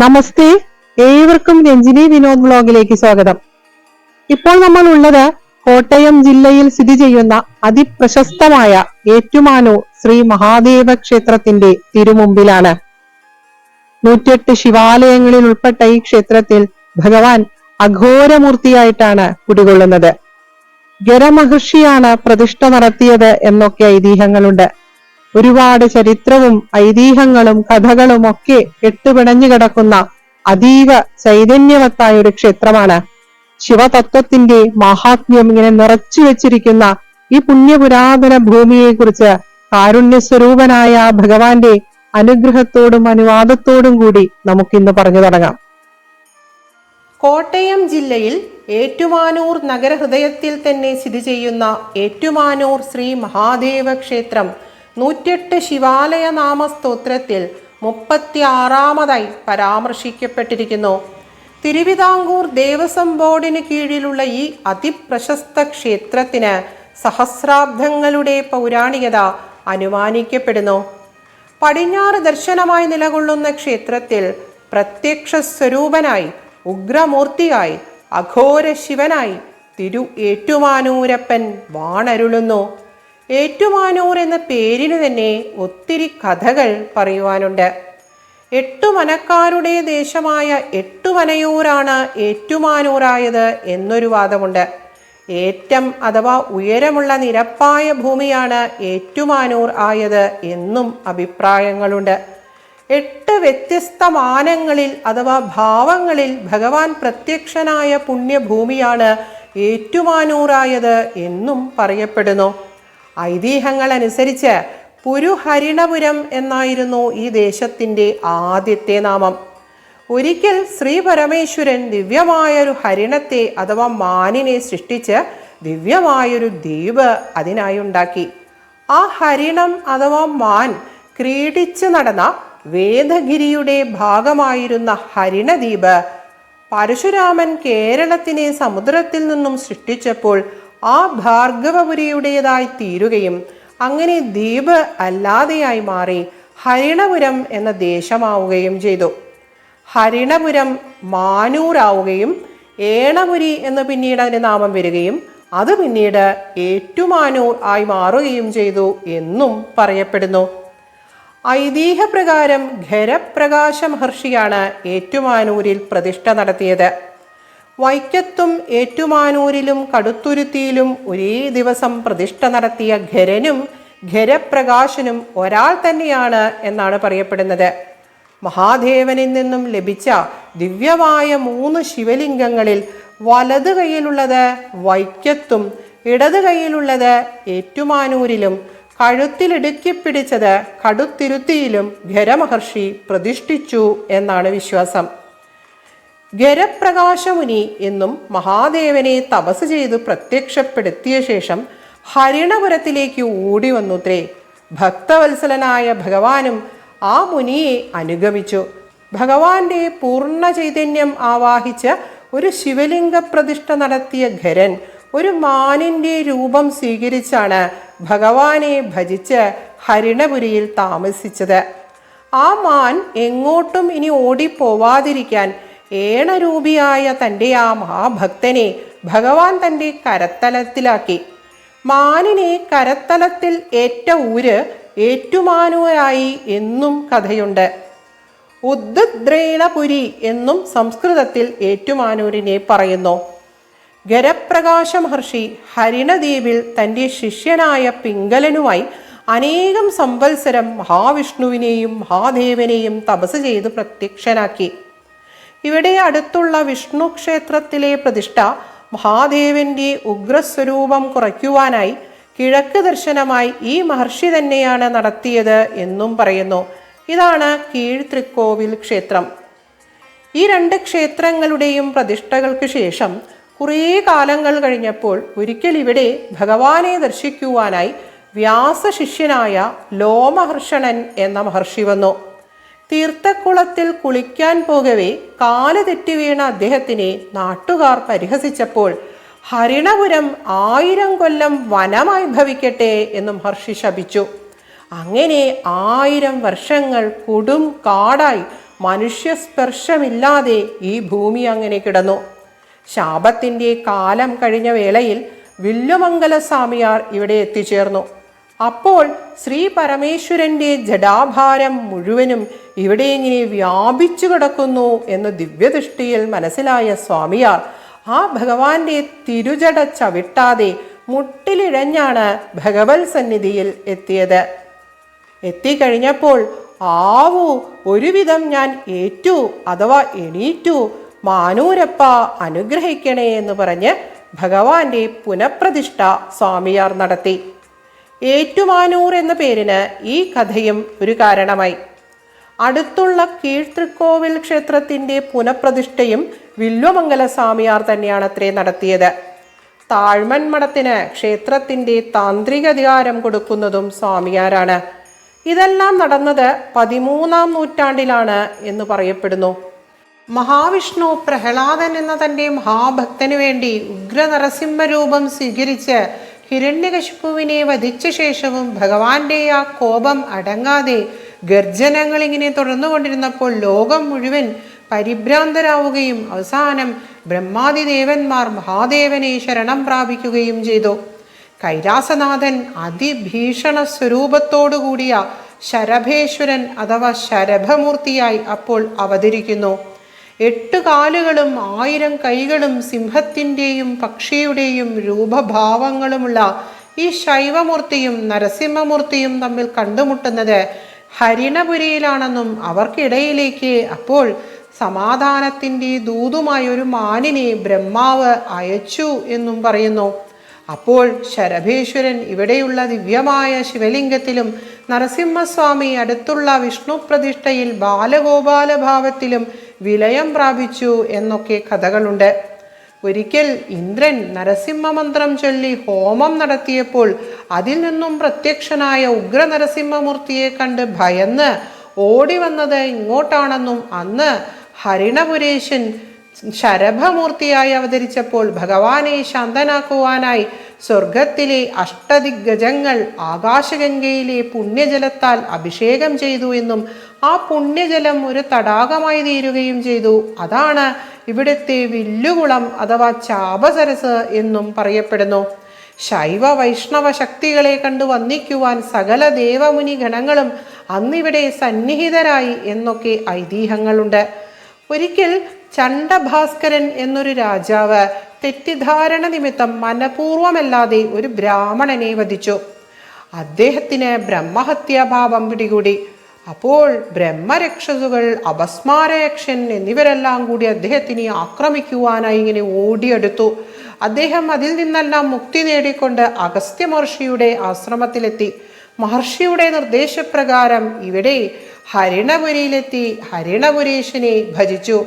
നമസ്തേ. ഏവർക്കും രഞ്ജിനി വിനോദ് ബ്ലോഗിലേക്ക് സ്വാഗതം. ഇപ്പോൾ നമ്മൾ ഉള്ളത് കോട്ടയം ജില്ലയിൽ സ്ഥിതി ചെയ്യുന്ന അതിപ്രശസ്തമായ ഏറ്റുമാനൂർ ശ്രീ മഹാദേവ ക്ഷേത്രത്തിന്റെ തിരുമുമ്പിലാണ്. നൂറ്റിയെട്ട് ശിവാലയങ്ങളിൽ ഉൾപ്പെട്ട ഈ ക്ഷേത്രത്തിൽ ഭഗവാൻ അഘോരമൂർത്തിയായിട്ടാണ് കുടികൊള്ളുന്നത്. ഗരമഹർഷിയാണ് പ്രതിഷ്ഠ നടത്തിയത് എന്നൊക്കെ ഐതിഹ്യങ്ങളുണ്ട്. ഒരുപാട് ചരിത്രവും ഐതിഹ്യങ്ങളും കഥകളും ഒക്കെ കെട്ടുപിണഞ്ഞു കിടക്കുന്ന അതീവ ചൈതന്യവത്തായ ഒരു ക്ഷേത്രമാണ്. ശിവതത്വത്തിന്റെ മഹാത്മ്യം ഇങ്ങനെ നിറച്ചു വെച്ചിരിക്കുന്ന ഈ പുണ്യപുരാതന ഭൂമിയെ കുറിച്ച് കാരുണ്യസ്വരൂപനായ ഭഗവാന്റെ അനുഗ്രഹത്തോടും അനുവാദത്തോടും കൂടി നമുക്കിന്ന് പറഞ്ഞു തുടങ്ങാം. കോട്ടയം ജില്ലയിൽ ഏറ്റുമാനൂർ നഗരഹൃദയത്തിൽ തന്നെ സ്ഥിതി ചെയ്യുന്ന ഏറ്റുമാനൂർ ശ്രീ മഹാദേവ ക്ഷേത്രം നൂറ്റെട്ട് ശിവാലയ നാമസ്തോത്രത്തിൽ മുപ്പത്തി ആറാമതായി പരാമർശിക്കപ്പെട്ടിരിക്കുന്നു. തിരുവിതാംകൂർ ദേവസ്വം ബോർഡിന് കീഴിലുള്ള ഈ അതിപ്രശസ്ത ക്ഷേത്രത്തിന് സഹസ്രാബ്ദങ്ങളുടെ പൗരാണികത അനുമാനിക്കപ്പെടുന്നു. പടിഞ്ഞാറ് ദർശനമായി നിലകൊള്ളുന്ന ക്ഷേത്രത്തിൽ പ്രത്യക്ഷ സ്വരൂപനായി ഉഗ്രമൂർത്തിയായി അഘോര ശിവനായി തിരു ഏറ്റുമാനൂരപ്പൻ വാണരുളുന്നു. ഏറ്റുമാനൂർ എന്ന പേരിന് തന്നെ ഒത്തിരി കഥകൾ പറയുവാനുണ്ട്. എട്ടുമനക്കാരുടെ ദേശമായ എട്ടുമനയൂരാണ് ഏറ്റുമാനൂറായത് എന്നൊരു വാദമുണ്ട്. ഏറ്റം അഥവാ ഉയരമുള്ള നിരപ്പായ ഭൂമിയാണ് ഏറ്റുമാനൂർ ആയത് എന്നും അഭിപ്രായങ്ങളുണ്ട്. എട്ട് വ്യത്യസ്ത മാനങ്ങളിൽ അഥവാ ഭാവങ്ങളിൽ ഭഗവാൻ പ്രത്യക്ഷനായ പുണ്യഭൂമിയാണ് ഏറ്റുമാനൂറായത് എന്നും പറയപ്പെടുന്നു. ഐതിഹ്യങ്ങൾ അനുസരിച്ച് പുരുഹരിണപുരം എന്നായിരുന്നു ഈ ദേശത്തിന്റെ ആദ്യത്തെ നാമം. ഒരിക്കൽ ശ്രീ പരമേശ്വരൻ ദിവ്യമായൊരു ഹരിണത്തെ അഥവാ മാനിനെ സൃഷ്ടിച്ച് ദിവ്യമായൊരു ദ്വീപ് അതിനായി ഉണ്ടാക്കി. ആ ഹരിണം അഥവാ മാൻ ക്രീഡിച്ചു നടന്ന വേദഗിരിയുടെ ഭാഗമായിരുന്ന ഹരിണദ്വീപ് പരശുരാമൻ കേരളത്തിനെ സമുദ്രത്തിൽ നിന്നും സൃഷ്ടിച്ചപ്പോൾ ആ ഭാർഗവപുരിയുടേതായി തീരുകയും അങ്ങനെ ദ്വീപ് അല്ലാതെയായി മാറി ഹരിണപുരം എന്ന ദേശമാവുകയും ചെയ്തു. ഹരിണപുരം മാനൂരാവുകയും ഏണപുരി എന്ന് പിന്നീട് അതിന് നാമം വരികയും അത് പിന്നീട് ഏറ്റുമാനൂർ ആയി മാറുകയും ചെയ്തു എന്നും പറയപ്പെടുന്നു. ഐതിഹ്യപ്രകാരം ഖരപ്രകാശ മഹർഷിയാണ് ഏറ്റുമാനൂരിൽ പ്രതിഷ്ഠ നടത്തിയത്. വൈക്കത്തും ഏറ്റുമാനൂരിലും കടുത്തുരുത്തിയിലും ഒരേ ദിവസം പ്രതിഷ്ഠ നടത്തിയ ഖരനും ഖരപ്രകാശനും ഒരാൾ തന്നെയാണ് എന്നാണ് പറയപ്പെടുന്നത്. മഹാദേവനിൽ നിന്നും ലഭിച്ച ദിവ്യമായ മൂന്ന് ശിവലിംഗങ്ങളിൽ വലത് കൈയിലുള്ളത് വൈക്കത്തും ഇടത് കൈയിലുള്ളത് ഏറ്റുമാനൂരിലും കഴുത്തിലിടുക്കി പിടിച്ചത് കടുത്തിരുത്തിയിലും ഖരമഹർഷി പ്രതിഷ്ഠിച്ചു എന്നാണ് വിശ്വാസം. ഗരപ്രകാശമുനി എന്നും മഹാദേവനെ തപസ് ചെയ്ത് പ്രത്യക്ഷപ്പെടുത്തിയ ശേഷം ഹരിണപുരത്തിലേക്ക് ഓടി വന്നുത്രേ ഭക്തവത്സലനായ ഭഗവാനും ആ മുനിയെ അനുഗമിച്ചു. ഭഗവാന്റെ പൂർണ ചൈതന്യം ആവാഹിച്ച ഒരു ശിവലിംഗ പ്രതിഷ്ഠ നടത്തിയ ഖരൻ ഒരു മാനിന്റെ രൂപം സ്വീകരിച്ചാണ് ഭഗവാനെ ഭജിച്ച് ഹരിണപുരിയിൽ താമസിച്ചത്. ആ മാൻ എങ്ങോട്ടും ഇനി ഓടിപ്പോവാതിരിക്കാൻ ഏണരൂപിയായ തന്റെ ആ മഹാഭക്തനെ ഭഗവാൻ തന്റെ കരത്തലത്തിലാക്കി. മാനിനെ കരത്തലത്തിൽ ഏറ്റ ഊര് ഏറ്റുമാനൂരായി എന്നും കഥയുണ്ട്. ഉദ്ദ്രേണപുരി എന്നും സംസ്കൃതത്തിൽ ഏറ്റുമാനൂരിനെ പറയുന്നു. ഗരപ്രകാശ മഹർഷി ഹരിണദ്വീപിൽ തന്റെ ശിഷ്യനായ പിംഗലനുമായി അനേകം സംവത്സരം മഹാവിഷ്ണുവിനെയും മഹാദേവനെയും തപസ് ചെയ്ത് പ്രത്യക്ഷനാക്കി. ഇവിടെ അടുത്തുള്ള വിഷ്ണു ക്ഷേത്രത്തിലെ പ്രതിഷ്ഠ മഹാദേവന്റെ ഉഗ്രസ്വരൂപം കുറയ്ക്കുവാനായി കിഴക്ക് ദർശനമായി ഈ മഹർഷി തന്നെയാണ് നടത്തിയത് എന്നും പറയുന്നു. ഇതാണ് കീഴ് തൃക്കോവിൽ ക്ഷേത്രം. ഈ രണ്ട് ക്ഷേത്രങ്ങളുടെയും പ്രതിഷ്ഠകൾക്ക് ശേഷം കുറേ കാലങ്ങൾ കഴിഞ്ഞപ്പോൾ ഒരിക്കൽ ഇവിടെ ഭഗവാനെ ദർശിക്കുവാനായി വ്യാസശിഷ്യനായ ലോമഹർഷണൻ എന്ന മഹർഷി വന്നു. തീർത്ഥക്കുളത്തിൽ കുളിക്കാൻ പോകവേ കാൽ തെറ്റി വീണ അദ്ദേഹത്തിനെ നാട്ടുകാർ പരിഹസിച്ചപ്പോൾ ഹരിണപുരം ആയിരം കൊല്ലം വനമായി ഭവിക്കട്ടെ എന്നും ഹർഷി ശപിച്ചു. അങ്ങനെ ആയിരം വർഷങ്ങൾ കൊടും കാടായി മനുഷ്യസ്പർശമില്ലാതെ ഈ ഭൂമി അങ്ങനെ കിടന്നു. ശാപത്തിന്റെ കാലം കഴിഞ്ഞ വേളയിൽ വില്ലുമംഗല സ്വാമിയാർ ഇവിടെ എത്തിച്ചേർന്നു. അപ്പോൾ ശ്രീ പരമേശ്വരന്റെ ജഡാഭാരം മുഴുവനും ഇവിടെ ഇങ്ങനെ വ്യാപിച്ചു കിടക്കുന്നു എന്ന് ദിവ്യദൃഷ്ടിയിൽ മനസ്സിലായ സ്വാമിയാർ ആ ഭഗവാന്റെ തിരുജട ചവിട്ടാതെ മുട്ടിലിഴഞ്ഞാണ് ഭഗവത് സന്നിധിയിൽ എത്തിയത്. എത്തിക്കഴിഞ്ഞപ്പോൾ ആവൂ ഒരുവിധം ഞാൻ ഏറ്റു അഥവാ എണീറ്റു മാനൂരപ്പ അനുഗ്രഹിക്കണേ എന്ന് പറഞ്ഞ് ഭഗവാന്റെ പുനഃപ്രതിഷ്ഠ സ്വാമിയാർ നടത്തി. ഏറ്റുമാനൂർ എന്ന പേരിന് ഈ കഥയും ഒരു കാരണമായി. അടുത്തുള്ള കീഴ്തൃക്കോവിൽ ക്ഷേത്രത്തിന്റെ പുനഃപ്രതിഷ്ഠയും വില്വമംഗല സ്വാമിയാർ തന്നെയാണ് അത്രേ നടത്തിയത്. താഴ്മൺ മഠത്തിന് ക്ഷേത്രത്തിന്റെ താന്ത്രിക അധികാരം കൊടുക്കുന്നതും സ്വാമിയാരാണ്. ഇതെല്ലാം നടന്നത് പതിമൂന്നാം നൂറ്റാണ്ടിലാണ് എന്ന് പറയപ്പെടുന്നു. മഹാവിഷ്ണു പ്രഹ്ലാദൻ എന്ന തന്റെ മഹാഭക്തനു വേണ്ടി ഉഗ്ര നരസിംഹരൂപം സ്വീകരിച്ച് ഹിരണ്യകശിപ്പുവിനെ വധിച്ച ശേഷവും ഭഗവാന്റെ ആ കോപം അടങ്ങാതെ ഗർജനങ്ങൾ ഇങ്ങനെ തുടർന്നുകൊണ്ടിരുന്നപ്പോൾ ലോകം മുഴുവൻ പരിഭ്രാന്തരാവുകയും അവസാനം ബ്രഹ്മാതിദേവന്മാർ മഹാദേവനെ ശരണം പ്രാപിക്കുകയും ചെയ്തു. കൈലാസനാഥൻ അതിഭീഷണ സ്വരൂപത്തോടുകൂടിയ ശരഭേശ്വരൻ അഥവാ ശരഭമൂർത്തിയായി അപ്പോൾ അവതരിക്കുന്നു. എട്ട് കാലുകളും ആയിരം കൈകളും സിംഹത്തിന്റെയും പക്ഷിയുടെയും രൂപഭാവങ്ങളുമുള്ള ഈ ശൈവമൂർത്തിയും നരസിംഹമൂർത്തിയും തമ്മിൽ കണ്ടുമുട്ടുന്നത് ഹരിണപുരിയിലാണെന്നും അവർക്കിടയിലേക്ക് അപ്പോൾ സമാധാനത്തിന്റെ ദൂതുമായ ഒരു മാനിനെ ബ്രഹ്മാവ് അയച്ചു എന്നും പറയുന്നു. അപ്പോൾ ശരഭേശ്വരൻ ഇവിടെയുള്ള ദിവ്യമായ ശിവലിംഗത്തിലും നരസിംഹസ്വാമി അടുത്തുള്ള വിഷ്ണു പ്രതിഷ്ഠയിൽ ബാലഗോപാല ഭാവത്തിലും വിലയം പ്രാപിച്ചു എന്നൊക്കെ കഥകളുണ്ട്. ഒരിക്കൽ ഇന്ദ്രൻ നരസിംഹമന്ത്രം ചൊല്ലി ഹോമം നടത്തിയപ്പോൾ അതിൽ നിന്നും പ്രത്യക്ഷനായ ഉഗ്ര നരസിംഹമൂർത്തിയെ കണ്ട് ഭയന്ന് ഓടി വന്നത് ഇങ്ങോട്ടാണെന്നും അന്ന് ഹരിണപുരേശൻ ശരഭമൂർത്തിയായി അവതരിച്ചപ്പോൾ ഭഗവാനെ ശാന്തനാക്കുവാനായി സ്വർഗത്തിലെ അഷ്ടദിഗ്ഗജങ്ങൾ ആകാശഗംഗയിലെ പുണ്യജലത്താൽ അഭിഷേകം ചെയ്തു എന്നും ആ പുണ്യജലം ഒരു തടാകമായി തീരുകയും ചെയ്തു. അതാണ് ഇവിടുത്തെ വില്ലുകുളം അഥവാ ചാപസരസ് എന്നും പറയപ്പെടുന്നു. ശൈവ വൈഷ്ണവ ശക്തികളെ കണ്ടു വന്ദിക്കുവാൻ സകല ദേവമുനി ഗണങ്ങളും അന്നിവിടെ സന്നിഹിതരായി എന്നൊക്കെ ഐതിഹ്യങ്ങളുണ്ട്. ഒരിക്കൽ ചണ്ഡഭാസ്കരൻ എന്നൊരു രാജാവ് തെറ്റിദ്ധാരണ നിമിത്തം മനപൂർവമല്ലാതെ ഒരു ബ്രാഹ്മണനെ വധിച്ചു. അദ്ദേഹത്തിന് ബ്രഹ്മഹത്യാഭാവം പിടികൂടി. അപ്പോൾ ബ്രഹ്മരക്ഷസുകൾ അപസ്മാരയക്ഷൻ എന്നിവരെല്ലാം കൂടി അദ്ദേഹത്തിനെ ആക്രമിക്കുവാനായി ഇങ്ങനെ ഓടിയെടുത്തു. അദ്ദേഹം അതിൽ നിന്നെല്ലാം മുക്തി നേടിക്കൊണ്ട് അഗസ്ത്യ മഹർഷിയുടെ ആശ്രമത്തിലെത്തി. മഹർഷിയുടെ നിർദ്ദേശപ്രകാരം ഇവിടെ ഹരിണപുരിയിലെത്തി ഹരിണപുരീശനെ ഭജിച്ചു.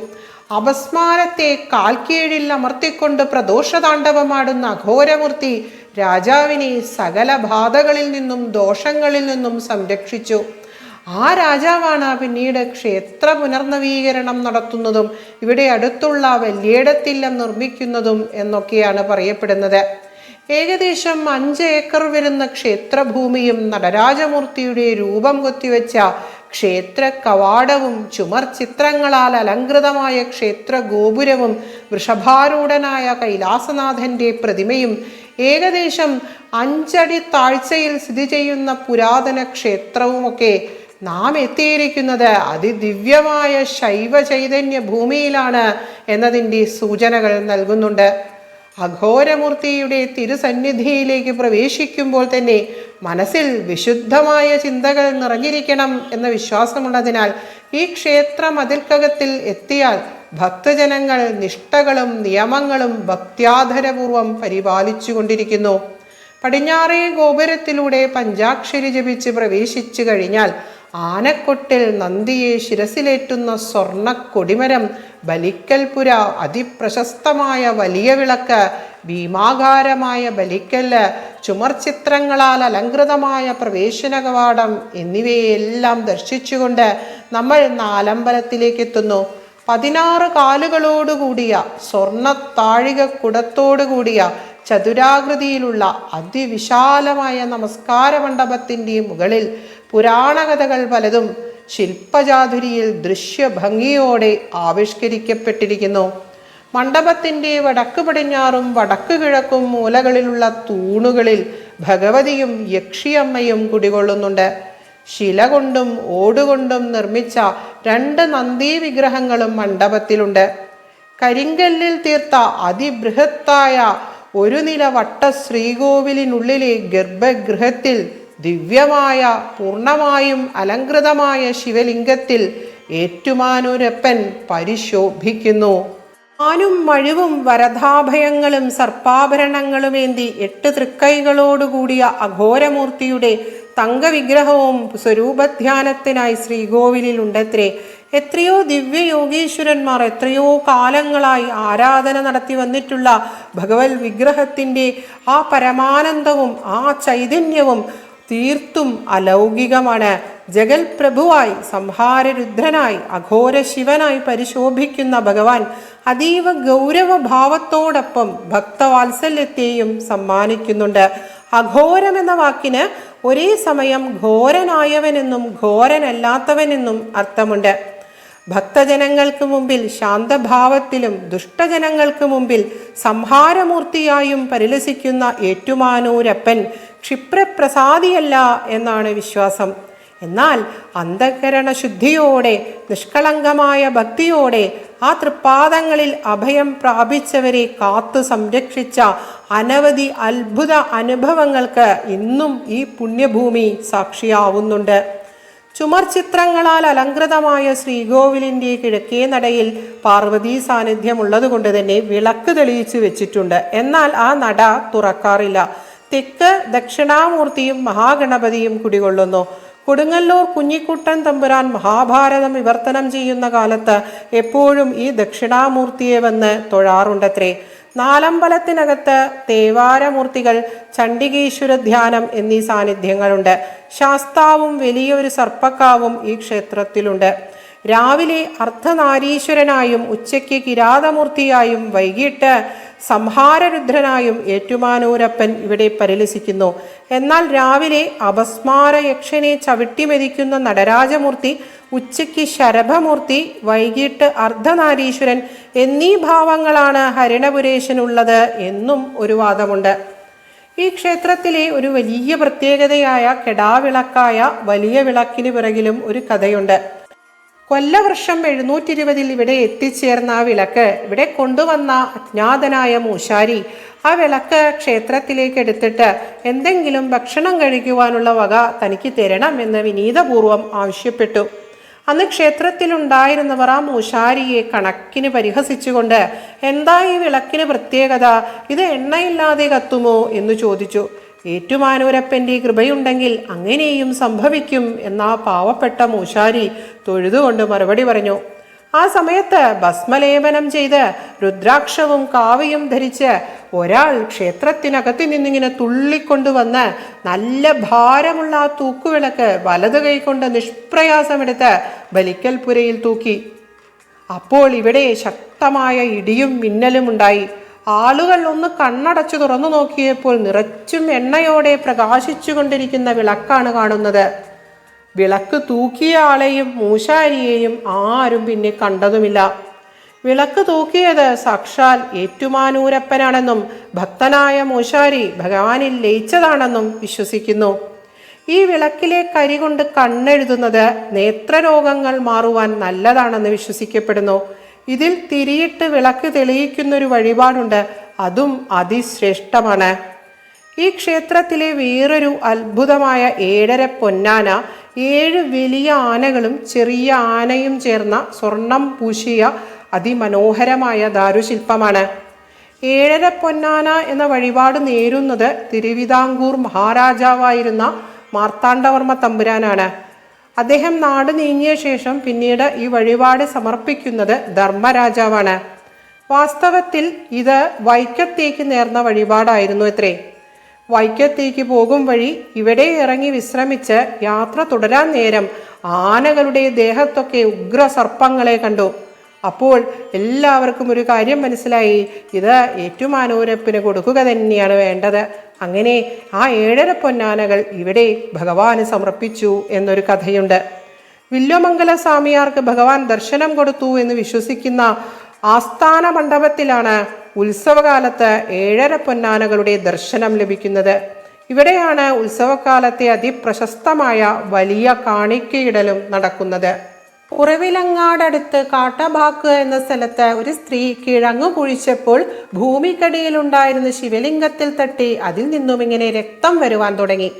അപസ്മാരത്തെ കാൽക്കീഴിൽ അമർത്തിക്കൊണ്ട് പ്രദോഷതാണ്ഡവമാടുന്ന അഘോരമൂർത്തി രാജാവിനെ സകല ബാധകളിൽ നിന്നും ദോഷങ്ങളിൽ നിന്നും സംരക്ഷിച്ചു. ആ രാജാവാണ് പിന്നീട് ക്ഷേത്ര പുനർനവീകരണം നടത്തുന്നതും ഇവിടെ അടുത്തുള്ള വലിയേടത്തില്ലം നിർമ്മിക്കുന്നതും എന്നൊക്കെയാണ് പറയപ്പെടുന്നത്. ഏകദേശം അഞ്ച് ഏക്കർ വരുന്ന ക്ഷേത്രഭൂമിയും നടരാജമൂർത്തിയുടെ രൂപം കൊത്തിവെച്ച ക്ഷേത്ര കവാടവും ചുമർ ചിത്രങ്ങളാൽ അലങ്കൃതമായ ക്ഷേത്ര ഗോപുരവും വൃഷഭാരൂഢനായ കൈലാസനാഥന്റെ പ്രതിമയും ഏകദേശം അഞ്ചടി താഴ്ചയിൽ സ്ഥിതി ചെയ്യുന്ന പുരാതന ക്ഷേത്രവുമൊക്കെ നാം എത്തിയിരിക്കുന്നത് അതിദിവ്യമായ ശൈവ ചൈതന്യ ഭൂമിയിലാണ് എന്നതിന്റെ സൂചനകൾ നൽകുന്നുണ്ട്. അഘോരമൂർത്തിയുടെ തിരുസന്നിധിയിലേക്ക് പ്രവേശിക്കുമ്പോൾ തന്നെ മനസ്സിൽ വിശുദ്ധമായ ചിന്തകൾ നിറഞ്ഞിരിക്കണം എന്ന വിശ്വാസമുള്ളതിനാൽ ഈ ക്ഷേത്ര മതിൽക്കകത്തിൽ എത്തിയാൽ ഭക്തജനങ്ങൾ നിഷ്ഠകളും നിയമങ്ങളും ഭക്ത്യാധരപൂർവം പരിപാലിച്ചു കൊണ്ടിരിക്കുന്നു പടിഞ്ഞാറേ ഗോപുരത്തിലൂടെ പഞ്ചാക്ഷരി ജപിച്ച് പ്രവേശിച്ചു കഴിഞ്ഞാൽ ആനക്കൊട്ടിൽ നന്ദിയെ ശിരസിലേറ്റുന്ന സ്വർണ കൊടിമരം ബലിക്കൽപുര അതിപ്രശസ്തമായ വലിയ വിളക്ക് ഭീമാകാരമായ ബലിക്കല്ല് ചുമർചിത്രങ്ങളാൽ അലങ്കൃതമായ പ്രവേശന കവാടം എന്നിവയെല്ലാം ദർശിച്ചുകൊണ്ട് നമ്മൾ നാലമ്പലത്തിലേക്ക് എത്തുന്നു. പതിനാറ് കാലുകളോടുകൂടിയ സ്വർണ താഴിക കുടത്തോടുകൂടിയ ചതുരാകൃതിയിലുള്ള അതിവിശാലമായ നമസ്കാര മണ്ഡപത്തിന്റെ മുകളിൽ പുരാണകഥകൾ പലതും ശില്പചാതുരിയിൽ ദൃശ്യഭംഗിയോടെ ആവിഷ്കരിക്കപ്പെട്ടിരിക്കുന്നു. മണ്ഡപത്തിന്റെ വടക്ക് പടിഞ്ഞാറും വടക്ക് കിഴക്കും മൂലകളിലുള്ള തൂണുകളിൽ ഭഗവതിയും യക്ഷിയമ്മയും കുടികൊള്ളുന്നുണ്ട്. ശില കൊണ്ടും ഓടുകൊണ്ടും നിർമ്മിച്ച രണ്ട് നന്ദി വിഗ്രഹങ്ങളും മണ്ഡപത്തിലുണ്ട്. കരിങ്കല്ലിൽ തീർത്ത അതിബൃഹത്തായ ഒരു നില വട്ട ശ്രീകോവിലിനുള്ളിലെ ഗർഭഗൃഹത്തിൽ ദിവ്യമായ പൂർണമായും അലങ്കൃതമായ ശിവലിംഗത്തിൽ ഏറ്റുമാനൂരപ്പൻ പരിശോഭിക്കുന്നു. ആനും മഴുവും വരധാഭയങ്ങളും സർപ്പാഭരണങ്ങളുമേന്തി എട്ട് തൃക്കൈകളോടുകൂടിയ അഘോരമൂർത്തിയുടെ തങ്കവിഗ്രഹവും സ്വരൂപധ്യാനത്തിനായി ശ്രീകോവിലുണ്ടത്രേ എത്രയോ ദിവ്യയോഗീശ്വരന്മാർ എത്രയോ കാലങ്ങളായി ആരാധന നടത്തി വന്നിട്ടുള്ള ഭഗവത് വിഗ്രഹത്തിന്റെ ആ പരമാനന്ദവും ആ ചൈതന്യവും തീർത്തും അലൗകികമാണ്. ജഗൽപ്രഭുവായി സംഹാരരുദ്രനായി അഘോര ശിവനായി പരിശോഭിക്കുന്ന ഭഗവാൻ അതീവ ഗൗരവഭാവത്തോടൊപ്പം ഭക്തവാത്സല്യത്തെയും സമ്മാനിക്കുന്നുണ്ട്. അഘോരം എന്ന വാക്കിന് ഒരേ സമയം ഘോരനായവനെന്നും ഘോരനല്ലാത്തവനെന്നും അർത്ഥമുണ്ട്. ഭക്തജനങ്ങൾക്ക് മുമ്പിൽ ശാന്തഭാവത്തിലും ദുഷ്ടജനങ്ങൾക്ക് മുമ്പിൽ സംഹാരമൂർത്തിയായും പരിലസിക്കുന്ന ഏറ്റുമാനൂരപ്പൻ ക്ഷിപ്രപ്രസാദിയല്ല എന്നാണ് വിശ്വാസം. എന്നാൽ അന്ധകരണ ശുദ്ധിയോടെ നിഷ്കളങ്കമായ ഭക്തിയോടെ ആ തൃപ്പാദങ്ങളിൽ അഭയം പ്രാപിച്ചവരെ കാത്തു സംരക്ഷിച്ച അനവധി അത്ഭുത അനുഭവങ്ങൾക്ക് ഇന്നും ഈ പുണ്യഭൂമി സാക്ഷിയാവുന്നുണ്ട്. ചുമർ ചിത്രങ്ങളാൽ അലങ്കൃതമായ ശ്രീകോവിലിന്റെ കിഴക്കേ നടയിൽ പാർവതി സാന്നിധ്യമുള്ളത് കൊണ്ട് തന്നെ വിളക്ക് തെളിയിച്ചു വെച്ചിട്ടുണ്ട്. എന്നാൽ ആ നട തുറക്കാറില്ല. തെക്ക് ദക്ഷിണാമൂർത്തിയും മഹാഗണപതിയും കുടികൊള്ളുന്നു. കൊടുങ്ങല്ലൂർ കുഞ്ഞിക്കുട്ടൻ തമ്പുരാൻ മഹാഭാരതം വിവർത്തനം ചെയ്യുന്ന കാലത്ത് എപ്പോഴും ഈ ദക്ഷിണാമൂർത്തിയെ വന്ന് തൊഴാറുണ്ടത്രേ. നാലമ്പലത്തിനകത്ത് തേവാരമൂർത്തികൾ ചണ്ഡികീശ്വര ധ്യാനം എന്നീ സാന്നിധ്യങ്ങളുണ്ട്. ശാസ്താവും വലിയൊരു സർപ്പക്കാവും ഈ ക്ഷേത്രത്തിലുണ്ട്. രാവിലെ അർദ്ധനാരീശ്വരനായും ഉച്ചയ്ക്ക് കിരാതമൂർത്തിയായും വൈകിട്ട് സംഹാരരുദ്രനായും ഏറ്റുമാനൂരപ്പൻ ഇവിടെ പരിലസിക്കുന്നു. എന്നാൽ രാവിലെ അപസ്മാര യക്ഷനെ ചവിട്ടിമെതിക്കുന്ന നടരാജമൂർത്തി ഉച്ചയ്ക്ക് ശരഭമൂർത്തി വൈകിട്ട് അർദ്ധനാരീശ്വരൻ എന്നീ ഭാവങ്ങളാണ് ഹരിണപുരേശനുള്ളത് എന്നും ഒരു വാദമുണ്ട്. ഈ ക്ഷേത്രത്തിലെ ഒരു വലിയ പ്രത്യേകതയായ കെടാവിളക്കായ വലിയ വിളക്കിന് പിറകിലും ഒരു കഥയുണ്ട്. കൊല്ലവർഷം എഴുന്നൂറ്റി ഇരുപതിൽ ഇവിടെ എത്തിച്ചേർന്ന ആ വിളക്ക് ഇവിടെ കൊണ്ടുവന്ന അജ്ഞാതനായ മൂശാരി ആ വിളക്ക് ക്ഷേത്രത്തിലേക്ക് എടുത്തിട്ട് എന്തെങ്കിലും ഭക്ഷണം കഴിക്കുവാനുള്ള വക തനിക്ക് തരണം എന്ന് വിനീതപൂർവം ആവശ്യപ്പെട്ടു. അന്ന് ക്ഷേത്രത്തിലുണ്ടായിരുന്നവർ ആ മൂശാരിയെ കണക്കിന് പരിഹസിച്ചുകൊണ്ട് എന്താ ഈ വിളക്കിന് പ്രത്യേകത? ഇത് എണ്ണയില്ലാതെ കത്തുമോ? എന്ന് ചോദിച്ചു. ഏറ്റുമാനൂരപ്പന്റെ കൃപയുണ്ടെങ്കിൽ അങ്ങനെയും സംഭവിക്കും എന്ന പാവപ്പെട്ട മൂശാരി തൊഴുതുകൊണ്ട് മറുപടി പറഞ്ഞു. ആ സമയത്ത് ഭസ്മലേപനം ചെയ്ത് രുദ്രാക്ഷവും കാവയും ധരിച്ച് ഒരാൾ ക്ഷേത്രത്തിനകത്ത് നിന്നിങ്ങനെ തുള്ളിക്കൊണ്ടുവന്ന് നല്ല ഭാരമുള്ള ആ തൂക്കുവിളക്ക് വലത് കൈകൊണ്ട് നിഷ്പ്രയാസമെടുത്ത് ബലിക്കൽപുരയിൽ തൂക്കി. അപ്പോൾ ഇവിടെ ശക്തമായ ഇടിയും മിന്നലും ഉണ്ടായി. ആളുകൾ ഒന്ന് കണ്ണടച്ചു തുറന്നു നോക്കിയപ്പോൾ നിറച്ചും എണ്ണയോടെ പ്രകാശിച്ചുകൊണ്ടിരിക്കുന്ന വിളക്കാണ് കാണുന്നത്. വിളക്ക് തൂക്കിയ ആളെയും മൂശാരിയെയും ആരും പിന്നെ കണ്ടതുമില്ല. വിളക്ക് തൂക്കിയത് സാക്ഷാൽ ഏറ്റുമാനൂരപ്പനാണെന്നും ഭക്തനായ മൂശാരി ഭഗവാനിൽ ലയിച്ചതാണെന്നും വിശ്വസിക്കുന്നു. ഈ വിളക്കിലെ കരി കൊണ്ട് കണ്ണെഴുതുന്നത് നേത്രരോഗങ്ങൾ മാറുവാൻ നല്ലതാണെന്ന് വിശ്വസിക്കപ്പെടുന്നു. ഇതിൽ തിരിയിട്ട് വിളക്ക് തെളിയിക്കുന്നൊരു വഴിപാടുണ്ട്. അതും അതിശ്രേഷ്ഠമാണ്. ഈ ക്ഷേത്രത്തിലെ വേറൊരു അത്ഭുതമായ ഏഴര പൊന്നാന ഏഴ് വലിയ ആനകളും ചെറിയ ആനയും ചേർന്ന സ്വർണം പൂശിയ അതിമനോഹരമായ ദാരുശില്പമാണ്. ഏഴര പൊന്നാന എന്ന വഴിപാട് നേരുന്നത് തിരുവിതാംകൂർ മഹാരാജാവായിരുന്ന മാർത്താണ്ഡവർമ്മ തമ്പുരാനാണ്. അദ്ദേഹം നാട് നീങ്ങിയ ശേഷം പിന്നീട് ഈ വഴിപാട് സമർപ്പിക്കുന്നത് ധർമ്മരാജാവാണ്. വാസ്തവത്തിൽ ഇത് വൈക്കത്തേക്ക് നേർന്ന വഴിപാടായിരുന്നു എത്രേ വൈക്കത്തേക്ക് പോകും വഴി ഇവിടെ ഇറങ്ങി വിശ്രമിച്ച് യാത്ര തുടരാൻ നേരം ആനകളുടെ ദേഹത്തൊക്കെ ഉഗ്ര സർപ്പങ്ങളെ കണ്ടു. അപ്പോൾ എല്ലാവർക്കും ഒരു കാര്യം മനസ്സിലായി. ഇത് ഏറ്റുമാനൂരപ്പിന് കൊടുക്കുക തന്നെയാണ് വേണ്ടത്. അങ്ങനെ ആ ഏഴര പൊന്നാനകൾ ഇവിടെ ഭഗവാന് സമർപ്പിച്ചു എന്നൊരു കഥയുണ്ട്. വില്ലുമംഗല സ്വാമിയാർക്ക് ഭഗവാൻ ദർശനം കൊടുത്തു എന്ന് വിശ്വസിക്കുന്ന ആസ്ഥാന മണ്ഡപത്തിലാണ് ഉത്സവകാലത്ത് ഏഴര പൊന്നാനകളുടെ ദർശനം ലഭിക്കുന്നത്. ഇവിടെയാണ് ഉത്സവകാലത്തെ അതിപ്രശസ്തമായ വലിയ കാണിക്കയിടലും നടക്കുന്നത്. ഉറവിലങ്ങാടടുത്ത് കാട്ടബാക്ക് എന്ന സ്ഥലത്ത് ഒരു സ്ത്രീ കിഴങ്ങു കുഴിച്ചപ്പോൾ ഭൂമിക്കടിയിലുണ്ടായിരുന്ന ശിവലിംഗത്തിൽ തട്ടി അതിൽ നിന്നും ഇങ്ങനെ രക്തം വരുവാൻ തുടങ്ങി.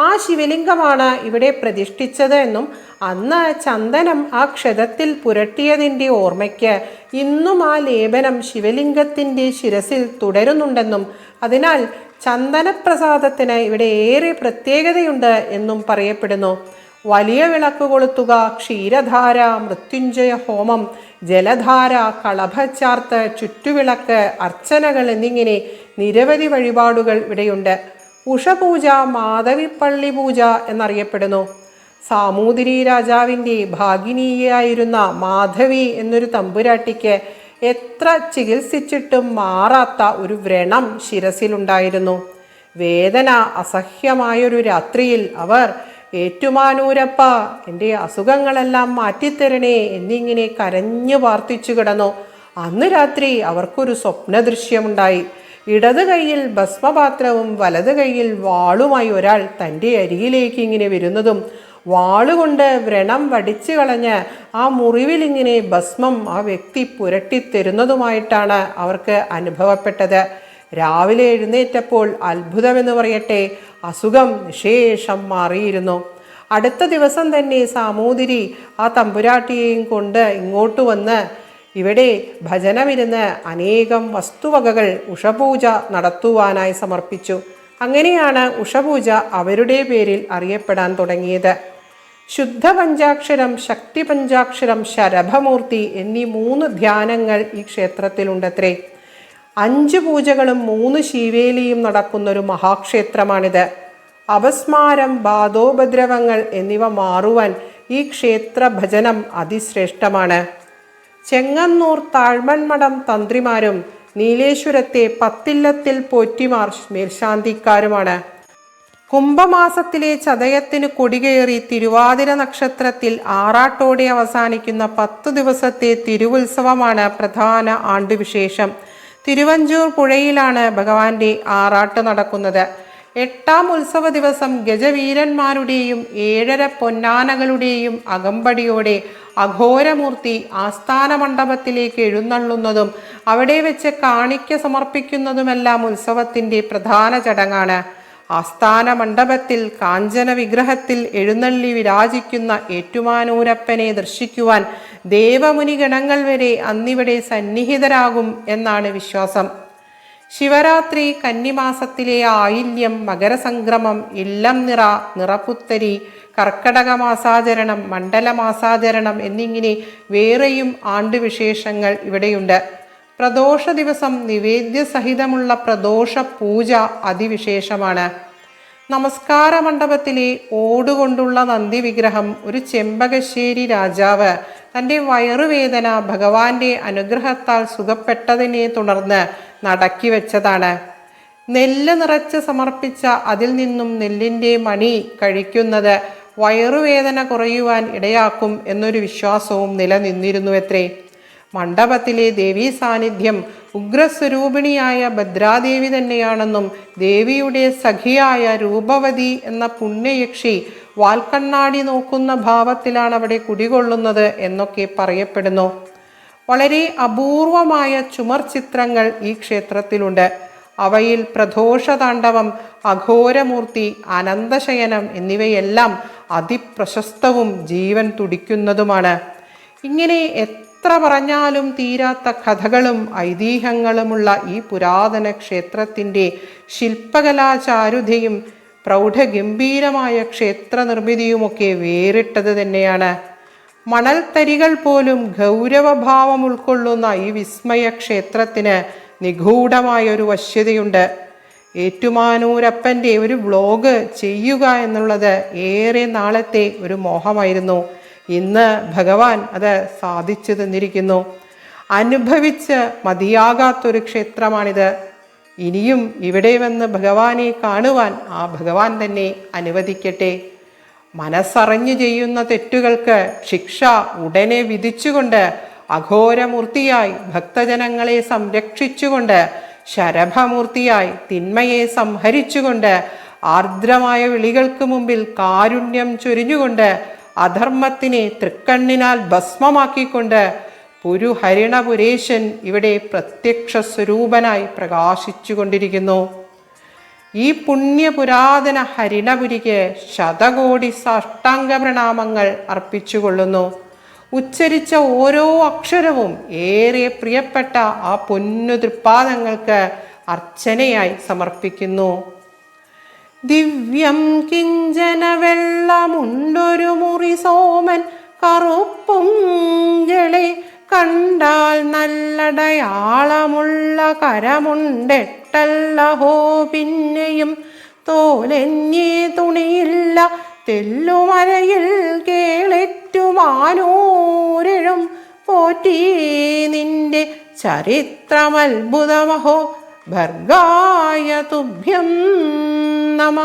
ആ ശിവലിംഗമാണ് ഇവിടെ പ്രതിഷ്ഠിച്ചത് എന്നും അന്ന് ചന്ദനം ആ ക്ഷതത്തിൽ പുരട്ടിയതിന്റെ ഓർമ്മയ്ക്ക് ഇന്നും ആ ലേപനം ശിവലിംഗത്തിന്റെ ശിരസിൽ തുടരുന്നുണ്ടെന്നും അതിനാൽ ചന്ദനപ്രസാദത്തിന് ഇവിടെ ഏറെ പ്രത്യേകതയുണ്ട് എന്നും പറയപ്പെടുന്നു. വലിയ വിളക്ക് കൊളുത്തുക ക്ഷീരധാര മൃത്യുഞ്ജയ ഹോമം ജലധാര കളഭച്ചാർത്ത് ചുറ്റുവിളക്ക് അർച്ചനകൾ എന്നിങ്ങനെ നിരവധി വഴിപാടുകൾ ഇവിടെയുണ്ട്. ഉഷപൂജ മാധവിപ്പള്ളി പൂജ എന്നറിയപ്പെടുന്നു. സാമൂതിരി രാജാവിന്റെ ഭാഗിനിയായിരുന്ന മാധവി എന്നൊരു തമ്പുരാട്ടിക്ക് എത്ര ചികിത്സിച്ചിട്ടും മാറാത്ത ഒരു വ്രണം ശിരസിലുണ്ടായിരുന്നു. വേദന അസഹ്യമായൊരു രാത്രിയിൽ അവർ ഏറ്റുമാനൂരപ്പ എന്റെ അസുഖങ്ങളെല്ലാം മാറ്റിത്തരണേ എന്നിങ്ങനെ കരഞ്ഞു പ്രാർത്ഥിച്ചു കിടന്നു. അന്ന് രാത്രി അവർക്കൊരു സ്വപ്നദൃശ്യമുണ്ടായി. ഇടത് കൈയിൽ ഭസ്മപാത്രവും വലത് കൈയിൽ വാളുമായി ഒരാൾ തന്റെ അരികിലേക്ക് ഇങ്ങനെ വരുന്നതും വാളുകൊണ്ട് വ്രണം വടിച്ചു കളഞ്ഞ് ആ മുറിവിലിങ്ങനെ ഭസ്മം ആ വ്യക്തി പുരട്ടിത്തരുന്നതുമായിട്ടാണ് അവർക്ക് അനുഭവപ്പെട്ടത്. രാവിലെ എഴുന്നേറ്റപ്പോൾ അത്ഭുതമെന്ന് പറയട്ടെ അസുഖം നിശേഷം മാറിയിരുന്നു. അടുത്ത ദിവസം തന്നെ സാമൂതിരി ആ തമ്പുരാട്ടിയെയും കൊണ്ട് ഇങ്ങോട്ട് വന്ന് ഇവിടെ ഭജനമിരുന്ന് അനേകം വസ്തുവകകൾ ഉഷപൂജ നടത്തുവാനായി സമർപ്പിച്ചു. അങ്ങനെയാണ് ഉഷപൂജ അവരുടെ പേരിൽ അറിയപ്പെടാൻ തുടങ്ങിയത്. ശുദ്ധ പഞ്ചാക്ഷരം ശക്തി പഞ്ചാക്ഷരം ശരഭമൂർത്തി എന്നീ മൂന്ന് ധ്യാനങ്ങൾ ഈ ക്ഷേത്രത്തിലുണ്ടത്രേ. അഞ്ച് പൂജകളും മൂന്ന് ശിവേലിയും നടക്കുന്ന ഒരു മഹാക്ഷേത്രമാണിത്. അപസ്മാരം ബാധോപദ്രവങ്ങൾ എന്നിവ മാറുവാൻ ഈ ക്ഷേത്ര ഭജനം അതിശ്രേഷ്ഠമാണ്. ചെങ്ങന്നൂർ താഴ്മൺമഠം തന്ത്രിമാരും നീലേശ്വരത്തെ പത്തില്ലത്തിൽ പോറ്റിമാർ മേൽശാന്തിക്കാരുമാണ്. കുംഭമാസത്തിലെ ചതയത്തിന് കൊടികയറി തിരുവാതിര നക്ഷത്രത്തിൽ ആറാട്ടോടെ അവസാനിക്കുന്ന പത്തു ദിവസത്തെ തിരുവുത്സവമാണ് പ്രധാന ആണ്ടുവിശേഷം. തിരുവഞ്ചൂർ പുഴയിലാണ് ഭഗവാന്റെ ആറാട്ട് നടക്കുന്നത്. എട്ടാം ഉത്സവ ദിവസം ഗജവീരന്മാരുടെയും ഏഴര പൊന്നാനകളുടെയും അകമ്പടിയോടെ അഘോരമൂർത്തി ആസ്ഥാന മണ്ഡപത്തിലേക്ക് എഴുന്നള്ളുന്നതും അവിടെ വെച്ച് കാണിക്ക സമർപ്പിക്കുന്നതുമെല്ലാം ഉത്സവത്തിന്റെ പ്രധാന ചടങ്ങാണ്. ആസ്ഥാന മണ്ഡപത്തിൽ കാഞ്ചന വിഗ്രഹത്തിൽ എഴുന്നള്ളി വിരാജിക്കുന്ന ഏറ്റുമാനൂരപ്പനെ ദർശിക്കുവാൻ ദേവമുനിഗണങ്ങൾ വരെ അന്നിവിടെ സന്നിഹിതരാകും എന്നാണ് വിശ്വാസം. ശിവരാത്രി കന്നിമാസത്തിലെ ആയില്യം മകരസംക്രമം ഇല്ലം നിറ നിറപ്പുത്തരി കർക്കടക മാസാചരണം മണ്ഡലമാസാചരണം എന്നിങ്ങനെ വേറെയും ആണ്ടുവിശേഷങ്ങൾ ഇവിടെയുണ്ട്. പ്രദോഷ ദിവസം നിവേദ്യ നിവേദ്യസഹിതമുള്ള പ്രദോഷ പൂജ അതിവിശേഷമാണ്. നമസ്കാര മണ്ഡപത്തിലെ ഓടുകൊണ്ടുള്ള നന്ദി വിഗ്രഹം ഒരു ചെമ്പകശ്ശേരി രാജാവ് തന്റെ വയറുവേദന ഭഗവാന്റെ അനുഗ്രഹത്താൽ സുഖപ്പെട്ടതിനെ തുടർന്ന് നടക്കി വെച്ചതാണ്. നെല്ല് നിറച്ച് സമർപ്പിച്ച അതിൽ നിന്നും നെല്ലിന്റെ മണി കഴിക്കുന്നത് വയറുവേദന കുറയുവാൻ ഇടയാക്കും എന്നൊരു വിശ്വാസവും നിലനിന്നിരുന്നുവത്രേ. മണ്ഡപത്തിലെ ദേവീ സാന്നിധ്യം ഉഗ്രസ്വരൂപിണിയായ ഭദ്രാദേവി തന്നെയാണെന്നും ദേവിയുടെ സഖിയായ രൂപവതി എന്ന പുണ്യയക്ഷി വാൽക്കണ്ണാടി നോക്കുന്ന ഭാവത്തിലാണ് അവിടെ കുടികൊള്ളുന്നത് എന്നൊക്കെ പറയപ്പെടുന്നു. വളരെ അപൂർവമായ ചുമർ ചിത്രങ്ങൾ ഈ ക്ഷേത്രത്തിലുണ്ട്. അവയിൽ പ്രദോഷതാണ്ഡവം അഘോരമൂർത്തി അനന്തശയനം എന്നിവയെല്ലാം അതിപ്രശസ്തവും ജീവൻ തുടിക്കുന്നതുമാണ്. ഇങ്ങനെ എത്ര പറഞ്ഞാലും തീരാത്ത കഥകളും ഐതിഹ്യങ്ങളുമുള്ള ഈ പുരാതന ക്ഷേത്രത്തിന്റെ ശില്പകലാചാരുതയും പ്രൗഢഗംഭീരമായ ക്ഷേത്ര നിർമ്മിതിയുമൊക്കെ വേറിട്ടത് തന്നെയാണ്. മണൽത്തരികൾ പോലും ഗൗരവഭാവം ഉൾക്കൊള്ളുന്ന ഈ വിസ്മയ ക്ഷേത്രത്തിന് നിഗൂഢമായ ഒരു വശ്യതയുണ്ട്. ഏറ്റുമാനൂരപ്പന്റെ ഒരു വ്ലോഗ് ചെയ്യുക എന്നുള്ളത് ഏറെ നാളത്തെ ഒരു മോഹമായിരുന്നു. ഇന്ന് ഭഗവാൻ അത് സാധിച്ചു തന്നിരിക്കുന്നു. അനുഭവിച്ച് മതിയാകാത്തൊരു ക്ഷേത്രമാണിത്. ഇനിയും ഇവിടെ വന്ന് ഭഗവാനെ കാണുവാൻ ആ ഭഗവാൻ തന്നെ അനുവദിക്കട്ടെ. മനസ്സറിഞ്ഞു ചെയ്യുന്ന തെറ്റുകൾക്ക് ശിക്ഷ ഉടനെ വിധിച്ചുകൊണ്ട് അഘോരമൂർത്തിയായി ഭക്തജനങ്ങളെ സംരക്ഷിച്ചുകൊണ്ട് ശരഭമൂർത്തിയായി തിന്മയെ സംഹരിച്ചുകൊണ്ട് ആർദ്രമായ വിളികൾക്ക് മുമ്പിൽ കാരുണ്യം ചൊരിഞ്ഞുകൊണ്ട് അധർമ്മത്തിനെ തൃക്കണ്ണിനാൽ ഭസ്മമാക്കിക്കൊണ്ട് പുരുഹരിണപുരേശൻ ഇവിടെ പ്രത്യക്ഷ സ്വരൂപനായി പ്രകാശിച്ചു കൊണ്ടിരിക്കുന്നു ഈ പുണ്യപുരാതന ഹരിണപുരിക്ക് ശതകോടി സാഷ്ടാംഗ പ്രണാമങ്ങൾ അർപ്പിച്ചുകൊള്ളുന്നു. ഉച്ചരിച്ച ഓരോ അക്ഷരവും ഏറെ പ്രിയപ്പെട്ട ആ പൊന്നു തൃപ്പാദങ്ങൾക്ക് അർച്ചനയായി സമർപ്പിക്കുന്നു. ദിവ്യം കിഞ്ചന വെള്ളമുണ്ടൊരു മുറി സോമൻ കറുപ്പും കണ്ടാൽ നല്ലടയാളമുള്ള കരമുണ്ടെട്ടല്ലഹോ. പിന്നെയും തോലെന്നേ തുണിയില്ല തെല്ലുമരയിൽ കേളിറ്റുമാനൂരിഴും. പോറ്റി നിന്റെ ചരിത്രമത്ഭുതമഹോ ഭർഗായ തുഭ്യം നമ.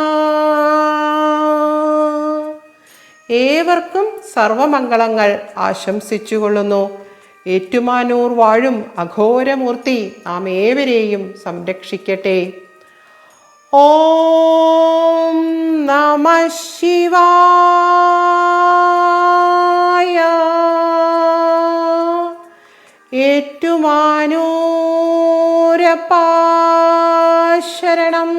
ഏവർക്കും സർവമംഗളങ്ങൾ ആശംസിച്ചുകൊള്ളുന്നു. ഏറ്റുമാനൂർ വാഴും അഘോരമൂർത്തി നാം ഏവരെയും സംരക്ഷിക്കട്ടെ. ഓം നമ ശിവായ. ഏറ്റുമാനൂരപ്പ ശരണം.